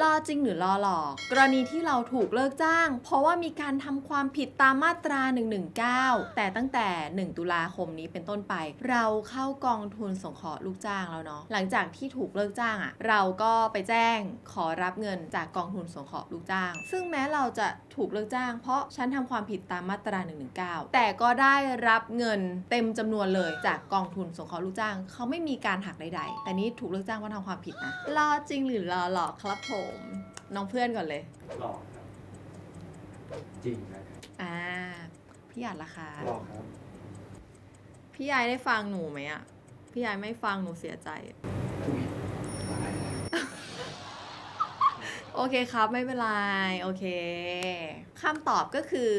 ล่อจริงหรือล่อหลอก กรณีที่เราถูกเลิกจ้าง เพราะว่ามีการทำความผิดตามมาตรา 119 แต่ตั้งแต่ 1 ตุลาคมนี้เป็นต้นไป เราเข้ากองทุนสงเคราะห์ลูกจ้างแล้วเนาะหลังจากที่ถูกเลิกจ้างอะ่ะ เราก็ไปแจ้งขอรับเงินจากกองทุนสงเคราะห์ลูกจ้าง ซึ่งแม้เราจะถูกเลิกจ้าง เพราะฉันทำความผิดตามมาตรา 119 แต่ก็ได้รับเงินเต็มจำนวนเลยจากกองทุนสงเคราะห์ลูกจ้าง เขาไม่มีการหักใดๆ แต่นี้ถูกเลิกจ้างเพราะทำความผิดนะล่อจริงหรือล่อหลอกครับผมน้องเพื่อนก่อนเลยหลอกครับ จริงนะครับอ่าพี่หยาดล่ะคะหลอกครับ พี่ยายได้ฟังหนูไหมอะพี่ยายไม่ฟังหนูเสียใจ อุ้ยตายแล้วโอเคครับไม่เป็นไร โอเคคำตอบก็คือ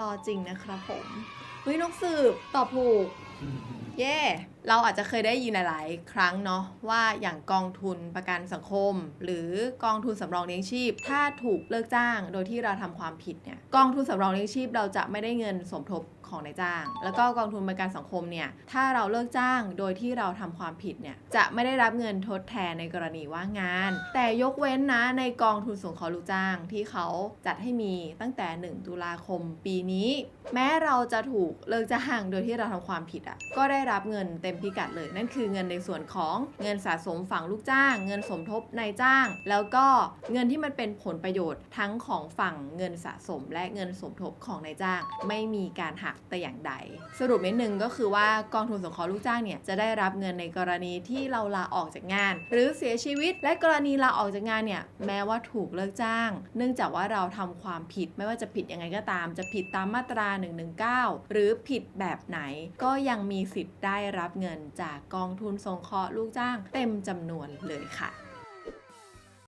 รอจริงนะครับผมเฮ้ยนกสืบตอบถูก เย่เราอาจจะเคยได้ยินหลาย ๆ ครั้งเนาะว่าอย่างกองทุนประกันสังคม หรือกองทุนสำรองเลี้ยงชีพ ถ้าถูกเลิกจ้าง โดยที่เราทำความผิดเนี่ยกองทุนสำรองเลี้ยงชีพ เราจะไม่ได้เงินสมทบของนายจ้าง แล้วก็กองทุนประกันสังคมเนี่ยถ้าเราเลิกจ้างโดยที่เราทำความผิดเนี่ยจะไม่ได้รับเงินทดแทนในกรณีว่างงาน แต่ยกเว้นนะในกองทุนสงเคราะห์ลูกจ้างที่เขาจัดให้มีตั้งแต่ 1 ตุลาคมปีนี้ แม้เราจะถูกเลิกจ้างโดยที่เราทำความผิดอะก็ได้รับเงินเต็มพิกัดเลย นั่นคือเงินในส่วนของเงินสะสมฝั่งลูกจ้าง เงินสมทบนายจ้าง แล้วก็เงินที่มันเป็นผลประโยชน์ทั้งของฝั่งเงินสะสม และเงินสมทบของนายจ้าง ไม่มีการหักแต่อย่างใด สรุปนิดนึงก็คือว่ากองทุนสงเคราะห์ลูกจ้างเนี่ยจะได้รับเงินในกรณีที่เราลาออกจากงาน หรือเสียชีวิต และกรณีลาออกจากงานเนี่ยแม้ว่าถูกเลิกจ้าง เนื่องจากว่าเราทำความผิดไม่ว่าจะผิดยังไงก็ตาม จะผิดตามมาตรา 119 หรือผิดแบบไหนก็ยังมีสิทธิ์ได้รับเงินจากกองทุนสงเคราะห์ลูกจ้างเต็มจำนวนเลยค่ะ